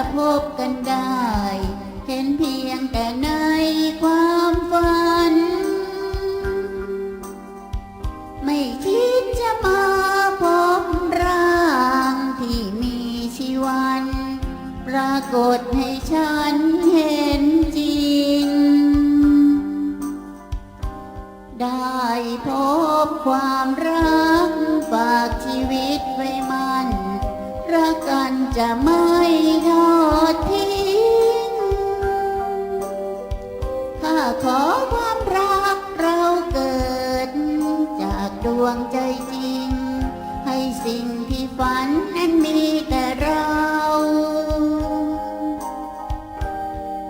จะพบกันได้ เห็นเพียงแต่ในความฝัน ไม่คิดจะมาพบร่างที่มีชีวัน ปรากฏให้ฉันเห็นจริง ได้พบความรักฝากชีวิตไว้มันรักกันจะไม่ทอด วงใจจริง ให้สิ่งที่ฝันนั้นมีแต่เรา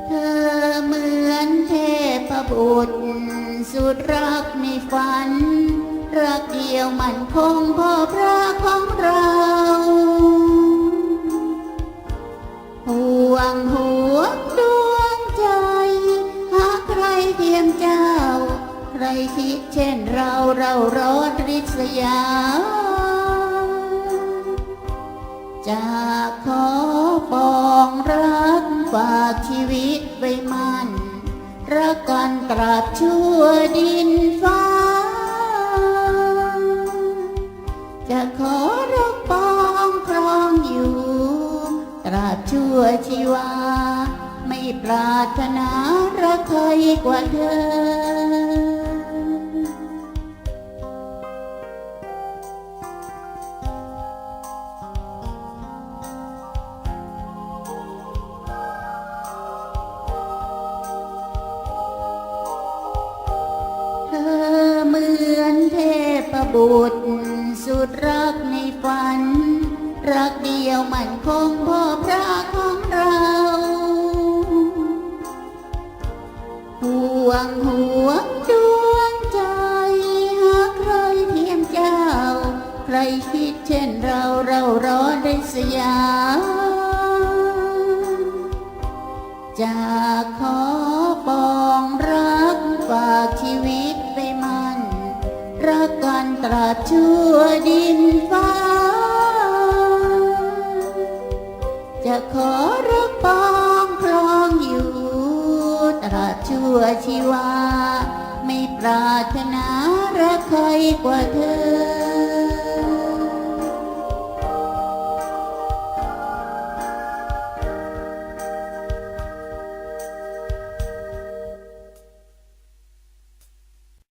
เธอเหมือนเทพบุตร สุดรักในฝัน รักเดียวมันคงพ่อพระของเรา ห่วงหัว คิดเช่นเราเราร้อนริษยา จะขอปองรักฝากชีวิตไว้มัน รักกันตราบชั่วดินฟ้า จะขอรักปองครองอยู่ ตราบชั่วชีวา ไม่ปรารถนารักใครกว่าเธอ บุตรสุดรักในฝัน รักเดียวมันคงพ่อพระของเราห่วงหัวดวงใจหาใครเทียมเจ้า ใครคิดเช่นเราเราร้อนได้สยามจะขอปองรักฝากชีวิต รักกันตราบชั่วดินฟ้า จะขอรักปองครองอยู่ตราบชั่วชีวา ไม่ปรารถนารักใครกว่าเธอ